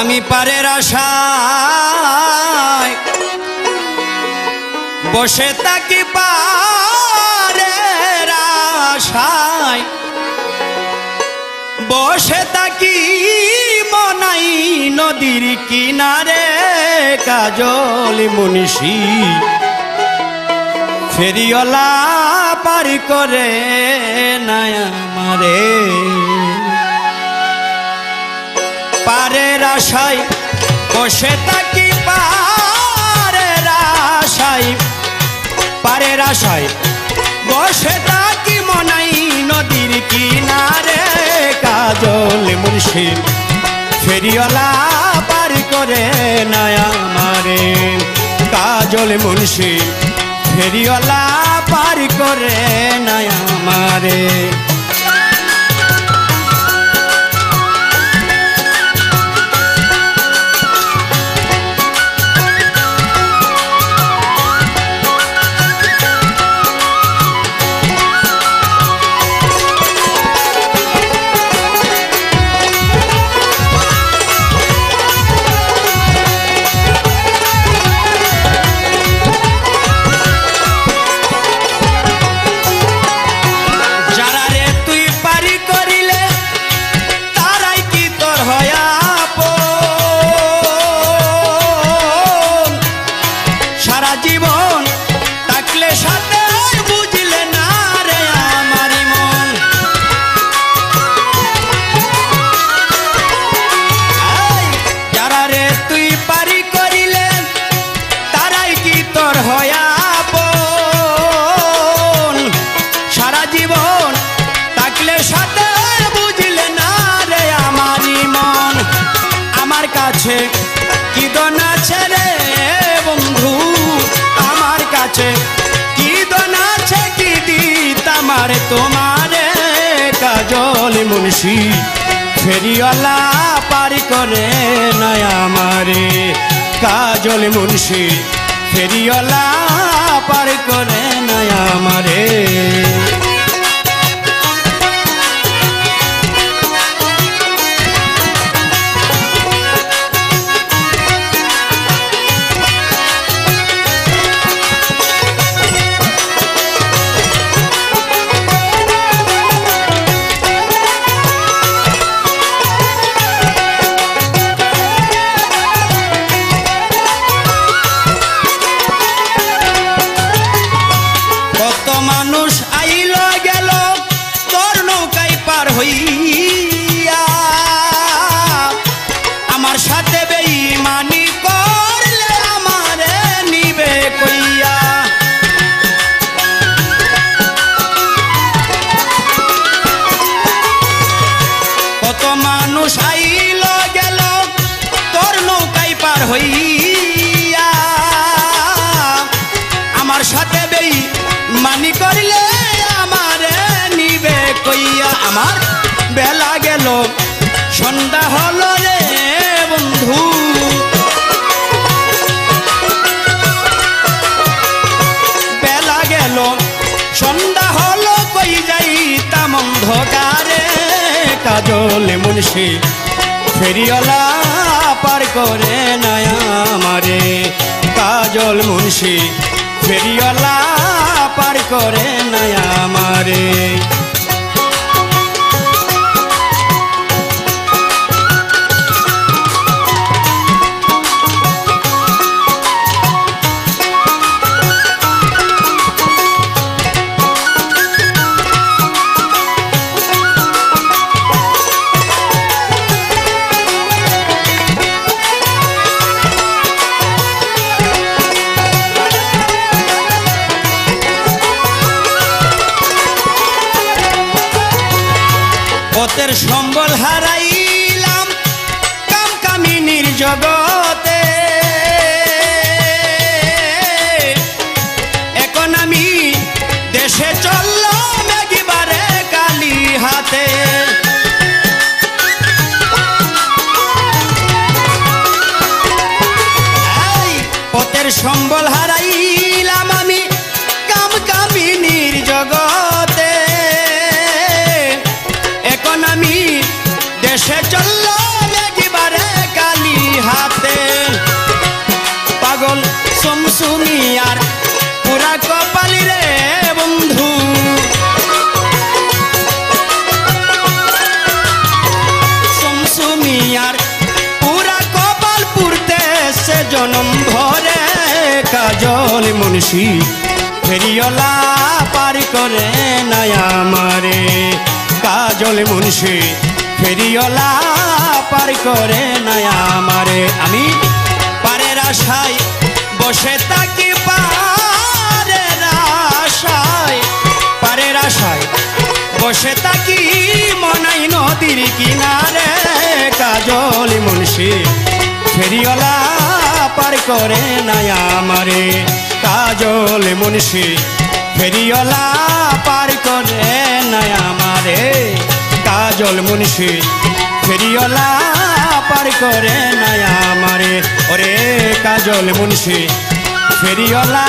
আমি পারের আশায় বসে থাকি পারের আশায়। বসে থাকি মনাই নদীর কিনারে কাজল মুনিষি। ফেরিওলা পারি করে নাই আমারে। পারের আশায় বসে থাকি পারের আশায় পারের আশায় বসে থাকি মনাই নদীর কিনারে কাজল মুর্শি ফেরিওয়ালা পার করে নাই আমারে কাজল মুন্সি ফেরিওয়ালা পার করে নাই আমারে কাছে? কি দন রে বন্ধু আমার কাছে? কি দন আছে কি দিত আমার তোমারে কাজল মুন্সি? ফেরিওয়ালা পারি করে নয় আমারে কাজল মুন্সি। ফেরিওয়ালা পার করে মানুষ আইল গেল, তোর নৌকায় পার হইয়া। আমার সাথে বেই মানি করলে আমারে নিবে কইয়া। আমার বেলা গেল, সন্ধ্যা হলো রে বন্ধু। বেলা গেল, সন্ধ্যা হলো কই যাইতাম অন্ধকারে। কাজল মুন্সি। ফেরিওয়ালা পার করে নয়া আমারে। কাজল মুন্সি ফেরিওয়ালা পার করে নয়া আমারে। পথের সম্বল হারাইলাম কাম কামিনীর জগতে। এখন আমি দেশে চললাম একবারে কালি হাতে। পথের সম্বল হারাইলাম পাগল সমসুনিয়ার পুরা কপালি রে বন্ধু। সমসুনিয়ার পুরা কপাল পুরতে সে জনম ভরে কাজল মুন্সি। ফেরিওলা পার করে নাই আমারে। কাজল মুন্সি ফেরিওলা পার করে নাই আমারে। আমি পারের আশায় বসে থাকি পারের আশায় পারের আশায়। বসে থাকি মনাই নদীর কিনারে, কাজল মুন্সি। ফেরিওলা পার করে নাই আমারে, কাজল মুন্সি। ফেরিওলা পার করে নাই আমারে, কাজল মুন্সি। ফেরিওলা পার করে নাই আমারে, ওরে কাজল মুন্সি ফেরিওলা